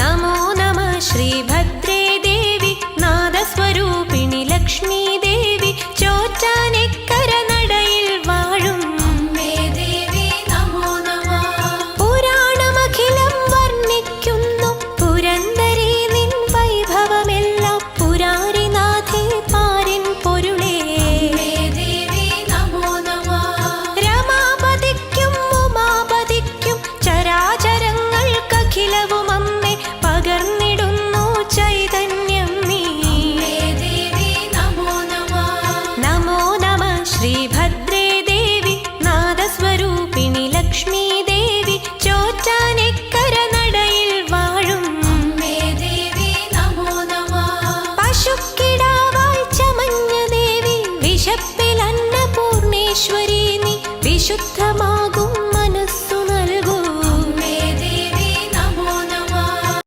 നമോ നമ ശ്രീഭദ്രേ ദേവി നാദസ്വരൂപിണി ലക്ഷ്മി ഭദ്രേ ദേവി നാദസ്വരൂപിണി ലക്ഷ്മി ദേവി ചോറ്റാനിക്കര നടയിൽ വാഴും ദേവി നമോ നമ. പശുക്കിടാവായി ചമഞ്ഞ ദേവി വിശപ്പിൽ അന്നപൂർണേശ്വരി നീ വിശുദ്ധമാകും.